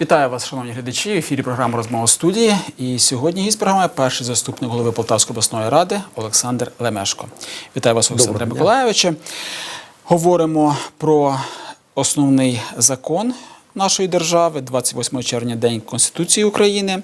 Вітаю вас, шановні глядачі. В ефірі програма Розмова студії. І сьогодні гість програми перший заступник голови Полтавської обласної ради Олександр Лемешко. Вітаю вас, Олександре дня. Миколайовичу. Говоримо про основний закон нашої держави, 28 червня, День Конституції України.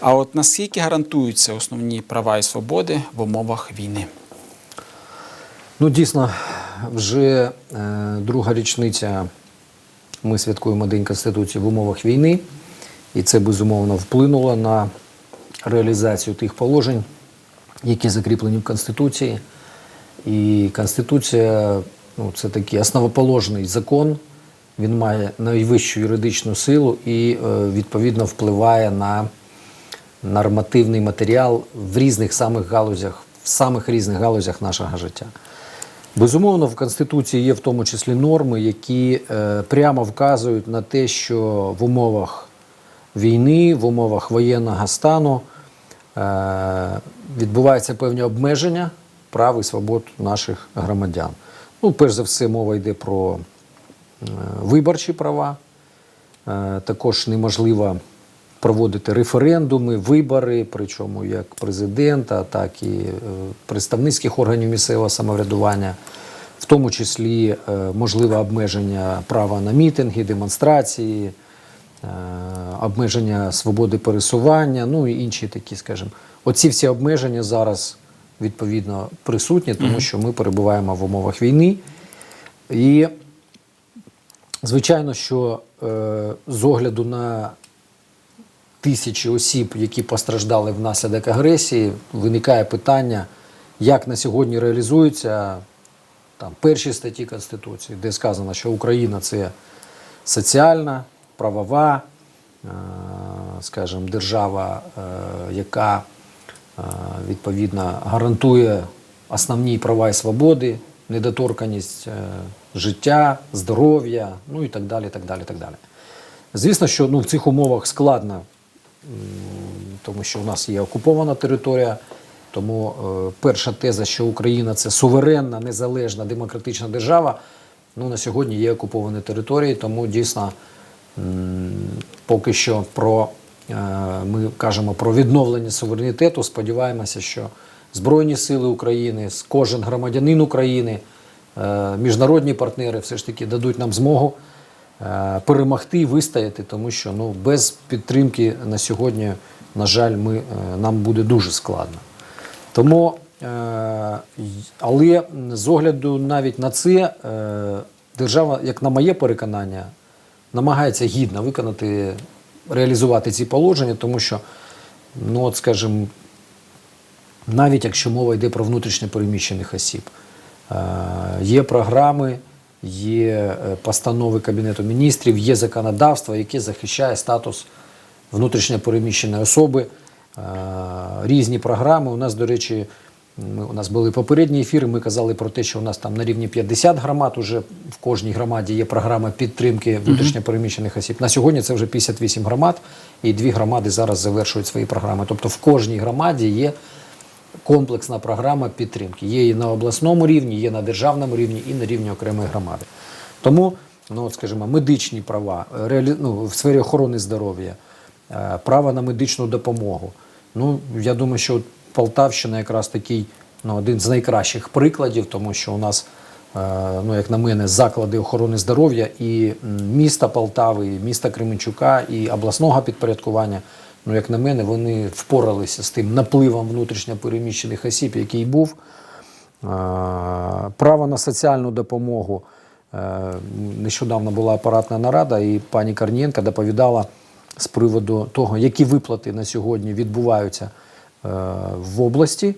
А от наскільки гарантуються основні права і свободи в умовах війни? Ну, дійсно, вже е, друга річниця ми святкуємо День Конституції в умовах війни, і це безумовно вплинуло на реалізацію тих положень, які закріплені в Конституції. І Конституція ну, це такий основоположний закон, він має найвищу юридичну силу і е, відповідно впливає на нормативний матеріал в різних самих галузях, в самих різних галузях нашого життя. Безумовно, в Конституції є в тому числі норми, які е, прямо вказують на те, що в умовах війни, в умовах воєнного стану е, відбуваються певні обмеження прав і свобод наших громадян. Ну, перш за все, мова йде про виборчі права. Е, Також неможливо проводити референдуми, вибори, причому як президента, так і е, представницьких органів місцевого самоврядування, в тому числі е, можливе обмеження права на мітинги, демонстрації, е, обмеження свободи пересування, ну і інші такі, скажімо. Оці всі обмеження зараз відповідно присутні, тому що ми перебуваємо в умовах війни. І Звичайно, що е, з огляду на тисячі осіб, які постраждали внаслідок агресії, виникає питання, як на сьогодні реалізуються там, перші статті Конституції, де сказано, що Україна це соціальна, правова, е, скажімо, держава, е, яка е, відповідно гарантує основні права і свободи, недоторканість е, життя, здоров'я, ну і так далі. так далі, так далі. Звісно, що ну, в цих умовах складно, тому що у нас є окупована територія. Тому е, перша теза, що Україна це суверенна, незалежна, демократична держава, ну, на сьогодні є окуповані території, тому дійсно поки що про, е, ми кажемо про відновлення суверенітету. Сподіваємося, що Збройні сили України, кожен громадянин України, е, міжнародні партнери все ж таки дадуть нам змогу е, перемогти вистояти, тому що ну, без підтримки на сьогодні, на жаль, ми, е, нам буде дуже складно. Тому, але з огляду навіть на це, держава, як на моє переконання, намагається гідно виконати, реалізувати ці положення, тому що, ну от скажімо, навіть якщо мова йде про внутрішньо переміщених осіб. Е, Є програми, є е, постанови Кабінету міністрів, є законодавство, яке захищає статус внутрішньо переміщеної особи. Е, Різні програми. У нас, до речі, у нас були попередні ефіри. Ми казали про те, що у нас там на рівні 50 громад уже в кожній громаді є програма підтримки внутрішньо переміщених осіб. На сьогодні це вже 58 громад, і дві громади зараз завершують свої програми. Тобто в кожній громаді є комплексна програма підтримки. Є і на обласному рівні, є на державному рівні, і на рівні окремої громади. Тому, ну от скажімо, медичні права, е, реалі... ну, в сфері охорони здоров'я, е, право на медичну допомогу. Ну, я думаю, що Полтавщина якраз такий ну, один з найкращих прикладів, тому що у нас, е, ну, як на мене, заклади охорони здоров'я і міста Полтави, і міста Кременчука, і обласного підпорядкування. Ну, як на мене, вони впоралися з тим напливом внутрішньо переміщених осіб, який був. Е, Право на соціальну допомогу. Е, Нещодавно була апаратна нарада, і пані Карнієнка доповідала з приводу того, які виплати на сьогодні відбуваються е, в області.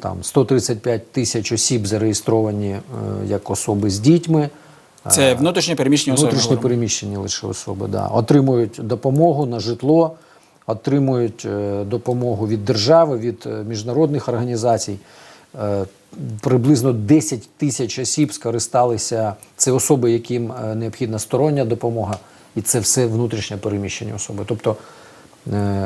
Там 135 тисяч осіб зареєстровані як особи з дітьми. Це внутрішньо переміщені особи. Внутрішньо переміщені лише особи, да. отримують допомогу на житло, отримують е, допомогу від держави, від е, міжнародних організацій. Е, приблизно 10 тисяч осіб скористалися. Це особи, яким необхідна стороння допомога, і це все внутрішньо переміщені особи. Тобто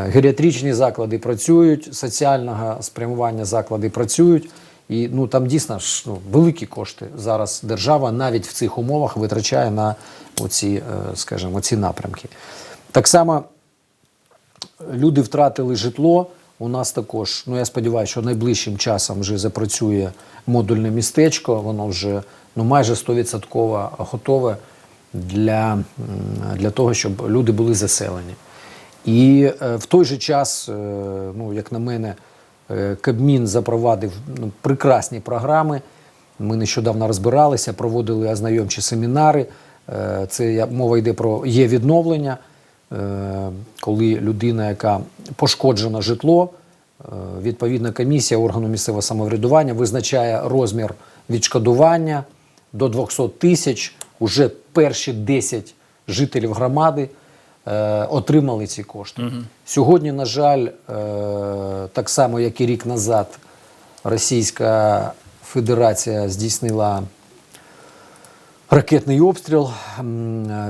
геріатричні заклади працюють, соціального спрямування заклади працюють. І ну там дійсно ж ну, великі кошти зараз держава навіть в цих умовах витрачає на оці, скажімо, ці напрямки. Так само люди втратили житло. У нас також, ну я сподіваюся, що найближчим часом вже запрацює модульне містечко. Воно вже ну майже 100% готове для, для того, щоб люди були заселені. І е, в той же час, е, ну як на мене, е, Кабмін запровадив ну, прекрасні програми. Ми нещодавно розбиралися, проводили ознайомчі семінари. Е, Це мова йде про є відновлення, коли людина, яка пошкоджена житло, е, відповідна комісія органу місцевого самоврядування визначає розмір відшкодування до 200 тисяч. Уже перші 10 жителів громади е, отримали ці кошти. Сьогодні, на жаль, е, так само, як і рік назад, Російська Федерація здійснила ракетний обстріл.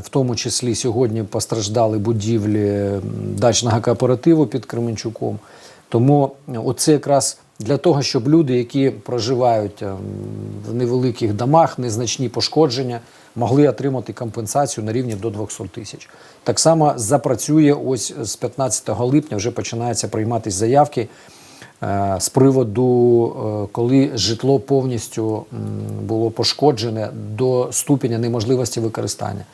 В тому числі сьогодні постраждали будівлі дачного кооперативу під Кременчуком. Тому оце якраз для того, щоб люди, які проживають ем, в невеликих домах, незначні пошкодження, могли отримати компенсацію на рівні до 200 тисяч. Так само запрацює ось з 15 липня, вже починаються прийматися заявки з приводу, е, коли житло повністю було пошкоджене до ступеня неможливості використання.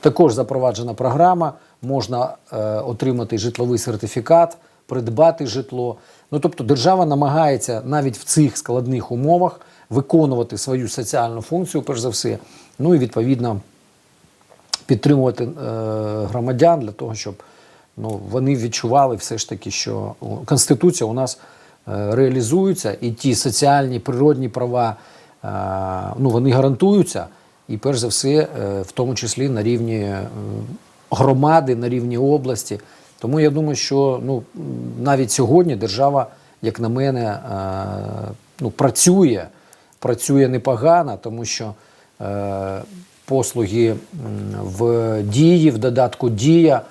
Також запроваджена програма, можна е, отримати житловий сертифікат, придбати житло. Ну тобто держава намагається навіть в цих складних умовах виконувати свою соціальну функцію, перш за все, ну і відповідно підтримувати е, громадян для того, щоб ну, вони відчували все ж таки, що Конституція у нас е, реалізується, і ті соціальні природні права е, ну, вони гарантуються, і перш за все, е, в тому числі на рівні громади, на рівні області. Тому я думаю, що ну, навіть сьогодні держава, як на мене, ну, працює, працює непогано, тому що послуги в дії, в додатку Дія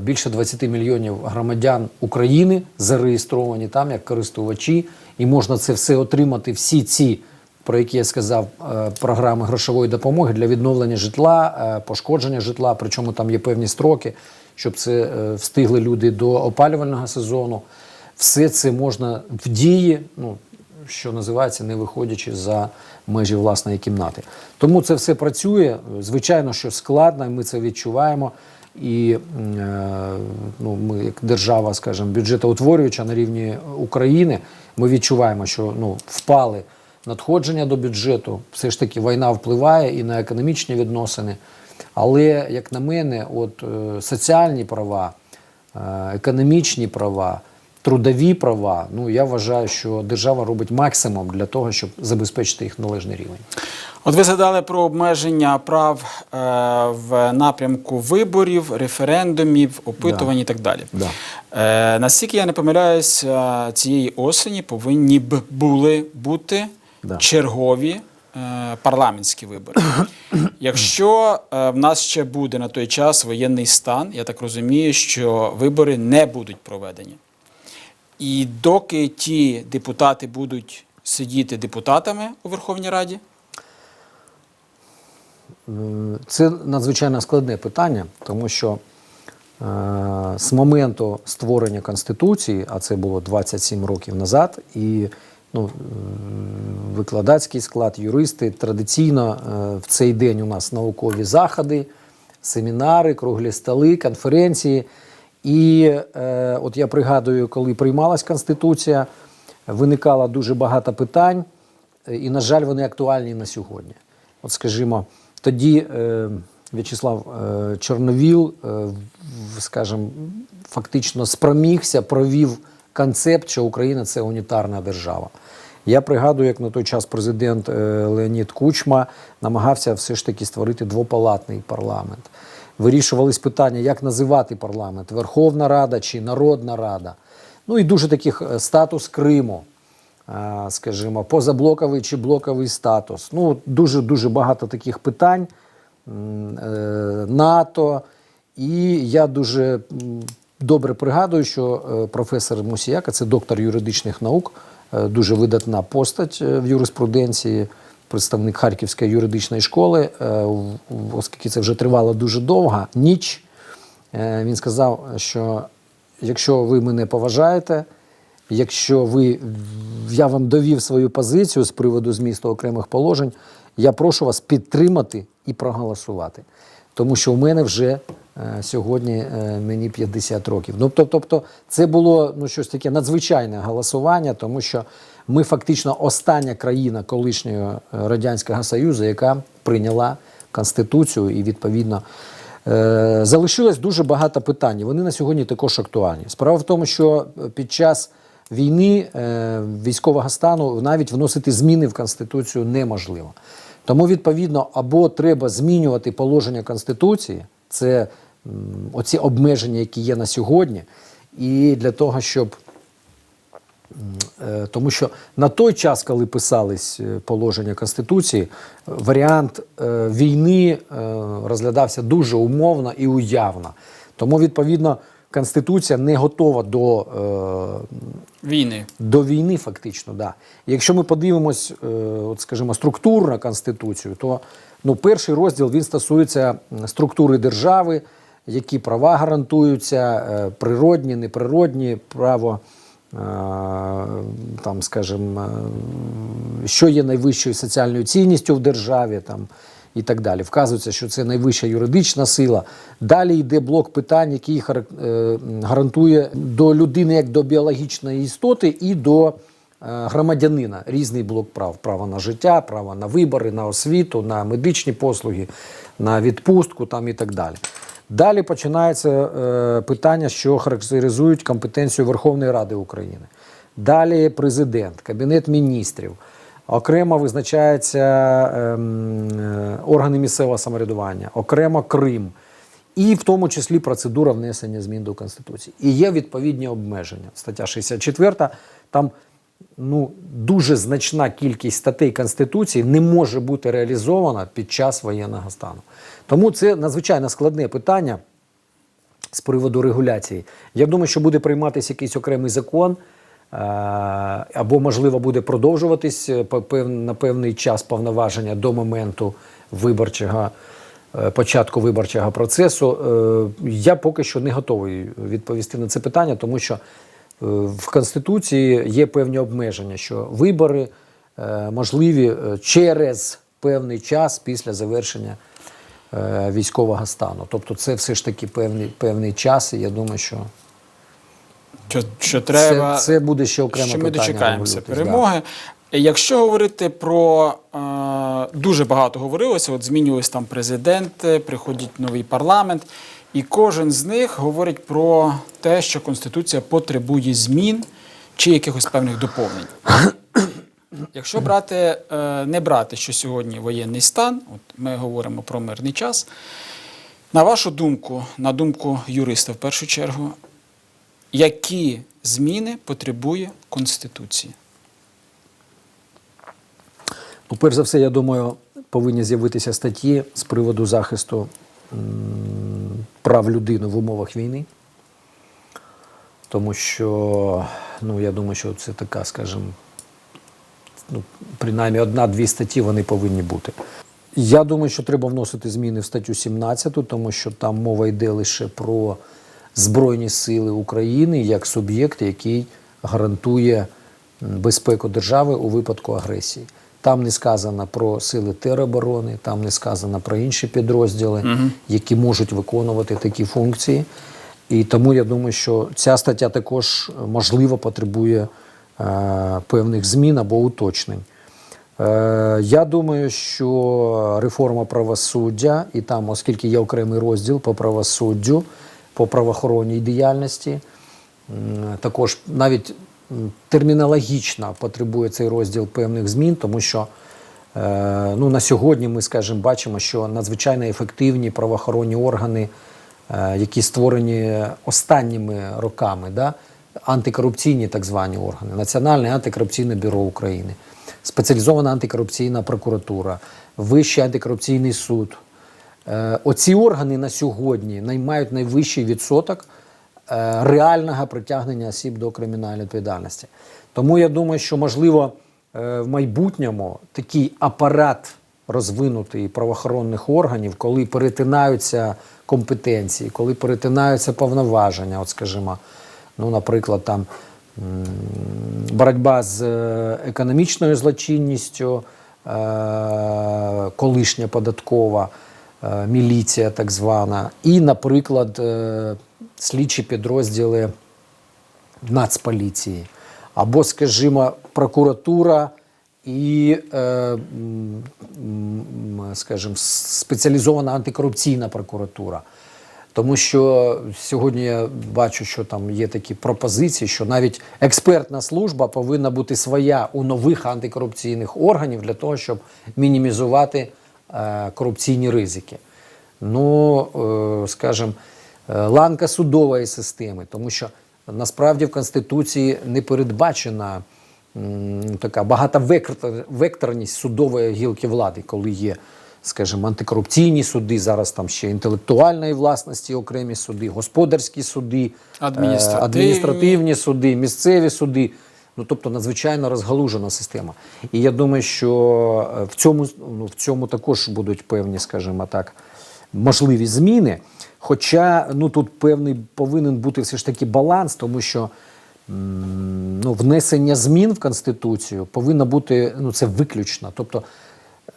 більше 20 мільйонів громадян України зареєстровані там як користувачі, і можна це все отримати, всі ці, про які я сказав, е, програми грошової допомоги для відновлення житла, е, пошкодження житла, причому там є певні строки, щоб це е, встигли люди до опалювального сезону. Все це можна в дії, ну, що називається, не виходячи за межі власної кімнати. Тому це все працює. Звичайно, що складно, і ми це відчуваємо. І е, ну, ми, як держава, скажімо, бюджетоутворююча на рівні України, ми відчуваємо, що ну, впали надходження до бюджету. Все ж таки війна впливає і на економічні відносини. Але, як на мене, от е, соціальні права, е, економічні права, трудові права, ну я вважаю, що держава робить максимум для того, щоб забезпечити їх належний рівень. От ви згадали про обмеження прав е, в напрямку виборів, референдумів, опитувань і так далі. Да. Е, наскільки я не помиляюсь, е, цієї осені повинні б були бути Да. чергові е, парламентські вибори. Якщо е, в нас ще буде на той час воєнний стан, я так розумію, що вибори не будуть проведені. І доки ті депутати будуть сидіти депутатами у Верховній Раді, Це надзвичайно складне питання, тому що е, з моменту створення Конституції, а це було 27 років назад, і ну, е, викладацький склад, юристи традиційно е, в цей день у нас наукові заходи, семінари, круглі столи, конференції. І е, от я пригадую, коли приймалась Конституція, виникало дуже багато питань, і, на жаль, вони актуальні на сьогодні. От, скажімо, тоді е, В'ячеслав е, Чорновіл, е, скажімо, фактично спромігся, провів концепт, що Україна це унітарна держава. Я пригадую, як на той час президент е, Леонід Кучма намагався все ж таки створити двопалатний парламент. Вирішувались питання, як називати парламент Верховна Рада чи Народна Рада. Ну і дуже таких е, статус Криму скажімо, позаблоковий чи блоковий статус. Ну, дуже дуже багато таких питань. Е, НАТО І я дуже добре пригадую, що е, професор Мусіяка, це доктор юридичних наук, е, дуже видатна постать е, в юриспруденції, представник Харківської юридичної школи, е, оскільки це вже тривало дуже довга ніч. Е, Він сказав, що якщо ви мене поважаєте, якщо ви, я вам довів свою позицію з приводу змісту окремих положень, я прошу вас підтримати і проголосувати. Тому що у мене вже е, сьогодні мені 50 років. Ну, тоб- тобто, це було ну, щось таке надзвичайне голосування, тому що ми фактично остання країна колишнього е, Радянського Союзу, яка прийняла Конституцію і відповідно. Е, Залишилось дуже багато питань. Вони на сьогодні також актуальні. Справа в тому, що е, під час війни військового стану навіть вносити зміни в Конституцію неможливо. Тому, відповідно, або треба змінювати положення Конституції, це оці обмеження, які є на сьогодні, і для того, щоб Тому що на той час, коли писались е, положення Конституції, е, варіант е, війни е, розглядався дуже умовно і уявно. Тому, відповідно, Конституція не готова до, е, Війни. до війни, фактично. Да. Якщо ми подивимось, е, от, скажімо, структурно Конституцію, то ну, перший розділ він стосується структури держави, які права гарантуються, е, природні, неприродні, право. Е, Там, скажімо, е, що є найвищою соціальною цінністю в державі, там, і так далі. Вказується, що це найвища юридична сила. Далі йде блок питань, який е, гарантує до людини як до біологічної істоти і до громадянина різний блок прав: право на життя, право на вибори, на освіту, на медичні послуги, на відпустку там і так далі. Далі починається е, питання, що характеризують компетенцію Верховної Ради України. Далі президент, кабінет міністрів. Окремо визначаються ем, е, органи місцевого самоврядування, окремо Крим, і в тому числі процедура внесення змін до Конституції. І є відповідні обмеження. Стаття 64, там ну, дуже значна кількість статей Конституції не може бути реалізована під час воєнного стану. Тому це надзвичайно складне питання з приводу регуляції. Я думаю, що буде прийматися якийсь окремий закон, е, або, можливо, буде продовжуватись е, на певний час повноваження до моменту виборчого. е, Початку виборчого процесу я поки що не готовий відповісти на це питання, тому що в Конституції є певні обмеження, що вибори е, можливі е, через певний час після завершення е, військового стану. Тобто це все ж таки певний, певний час, і я думаю, що Що, що треба, це, це буде ще окреме що ми питання. дочекаємося перемоги. Якщо говорити про е, дуже багато говорилося, от змінювались там президенти, приходить новий парламент, і кожен з них говорить про те, що Конституція потребує змін чи якихось певних доповнень. Якщо брати, е, не брати, що сьогодні воєнний стан, от ми говоримо про мирний час. На вашу думку, на думку юриста в першу чергу, які зміни потребує Конституція? Ну, перш за все, я думаю, повинні з'явитися статті з приводу захисту прав людини в умовах війни. Тому що, ну, я думаю, що це така, скажімо, ну, принаймні одна-дві статті вони повинні бути. Я думаю, що треба вносити зміни в статтю 17, тому що там мова йде лише про Збройні Сили України як суб'єкт, який гарантує безпеку держави у випадку агресії. Там не сказано про сили тероборони, там не сказано про інші підрозділи, які можуть виконувати такі функції. І тому я думаю, що ця стаття також можливо потребує е, певних змін або уточнень. Е, я думаю, що реформа правосуддя, і там, оскільки є окремий розділ по правосуддю, по правоохоронній діяльності, також навіть термінологічно потребує цей розділ певних змін, тому що е, ну, на сьогодні ми, скажімо, бачимо, що надзвичайно ефективні правоохоронні органи, е, які створені останніми роками, да, антикорупційні так звані органи, Національне антикорупційне бюро України, спеціалізована антикорупційна прокуратура, Вищий антикорупційний суд. Е, Оці органи на сьогодні наймають найвищий відсоток реального притягнення осіб до кримінальної відповідальності. Тому я думаю, що можливо е, в майбутньому такий апарат розвинутий правоохоронних органів, коли перетинаються компетенції, коли перетинаються повноваження, от скажімо, ну, наприклад, там боротьба з е, економічною злочинністю, е, колишня податкова, е, міліція так звана, і, наприклад, е, слідчі підрозділи Нацполіції, або, скажімо, прокуратура і, е, скажімо, спеціалізована антикорупційна прокуратура. Тому що сьогодні я бачу, що там є такі пропозиції, що навіть експертна служба повинна бути своя у нових антикорупційних органів для того, щоб мінімізувати е, корупційні ризики. Ну, е, скажімо, ланка судової системи, тому що насправді в Конституції не передбачена м, така багатовекторність судової гілки влади, коли є, скажімо, антикорупційні суди, зараз там ще інтелектуальної власності окремі суди, господарські суди, е, Адміністративні. адміністративні суди, місцеві суди. Ну, тобто надзвичайно розгалужена система. І я думаю, що е, в цьому, ну, в цьому також будуть певні, скажімо так, можливі зміни. Хоча ну, тут певний повинен бути все ж таки баланс, тому що ну, внесення змін в Конституцію повинно бути ну, це виключно. Тобто,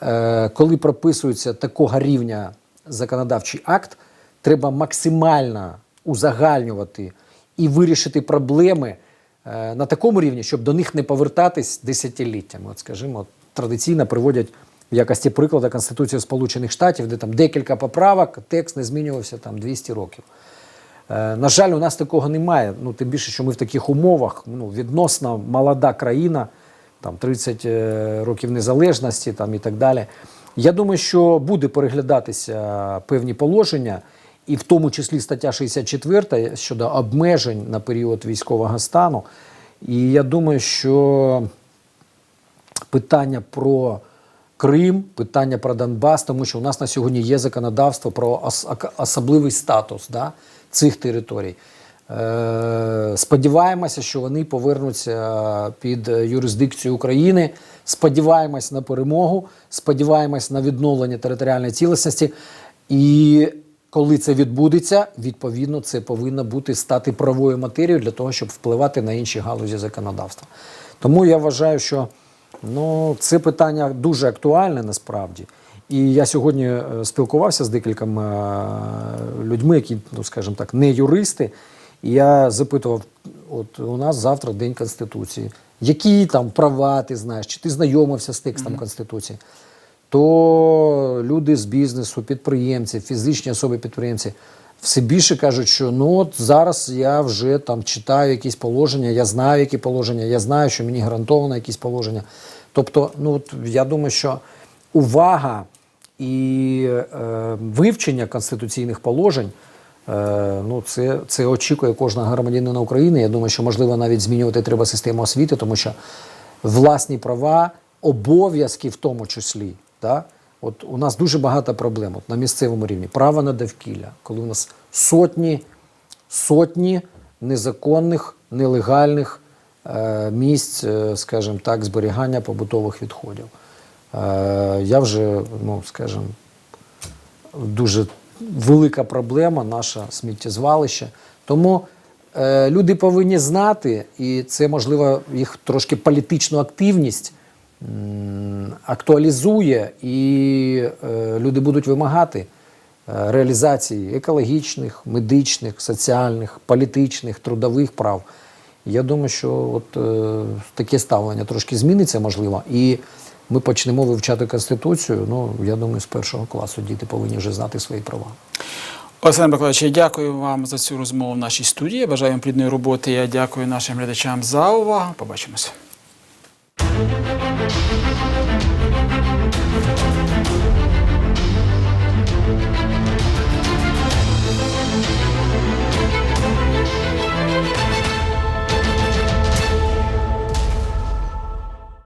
е, коли прописується такого рівня законодавчий акт, треба максимально узагальнювати і вирішити проблеми е, на такому рівні, щоб до них не повертатись десятиліттями. От, скажімо, традиційно приводять в якості прикладу Конституцію Сполучених Штатів, де там декілька поправок, текст не змінювався там 200 років. Е, на жаль, у нас такого немає. Ну, тим більше, що ми в таких умовах, ну, відносно молода країна, там 30 е, років незалежності там, і так далі. Я думаю, що буде переглядатися певні положення, і в тому числі стаття 64 щодо обмежень на період військового стану. І я думаю, що питання про Крим, питання про Донбас, тому що у нас на сьогодні є законодавство про ос- особливий статус да, цих територій. Е, сподіваємося, що вони повернуться під юрисдикцію України. Сподіваємось на перемогу, сподіваємось на відновлення територіальної цілісності. І коли це відбудеться, відповідно, це повинно бути стати правовою матерією для того, щоб впливати на інші галузі законодавства. Тому я вважаю, що ну, це питання дуже актуальне насправді. І я сьогодні е, спілкувався з декількома е, людьми, які, ну скажімо так, не юристи. І я запитував: от у нас завтра День Конституції. Які там права ти знаєш? Чи ти знайомився з текстом Конституції? То люди з бізнесу, підприємці, фізичні особи підприємці все більше кажуть, що ну от зараз я вже там читаю якісь положення, я знаю, які положення, я знаю, що мені гарантовано якісь положення. Тобто, ну от я думаю, що увага і е, вивчення конституційних положень. Е, ну, це, це очікує кожного громадянина України. Я думаю, що можливо навіть змінювати треба систему освіти, тому що власні права, обов'язки в тому числі. Да? От у нас дуже багато проблем от на місцевому рівні. Право на довкілля, коли у нас сотні, сотні незаконних, нелегальних е, місць, е, скажімо так, зберігання побутових відходів. Е, я вже, ну, скажімо, дуже велика проблема наше сміттєзвалище. Тому е, люди повинні знати, і це можливо їх трошки політичну активність актуалізує, і е, люди будуть вимагати е, реалізації екологічних, медичних, соціальних, політичних, трудових прав. Я думаю, що от е, таке ставлення трошки зміниться, можливо, і ми почнемо вивчати Конституцію. Ну, я думаю, з першого класу діти повинні вже знати свої права. Олександр Миколаївич, я дякую вам за цю розмову в нашій студії. Я Бажаю вам плідної роботи. Я дякую нашим глядачам за увагу. Побачимося. Thank you.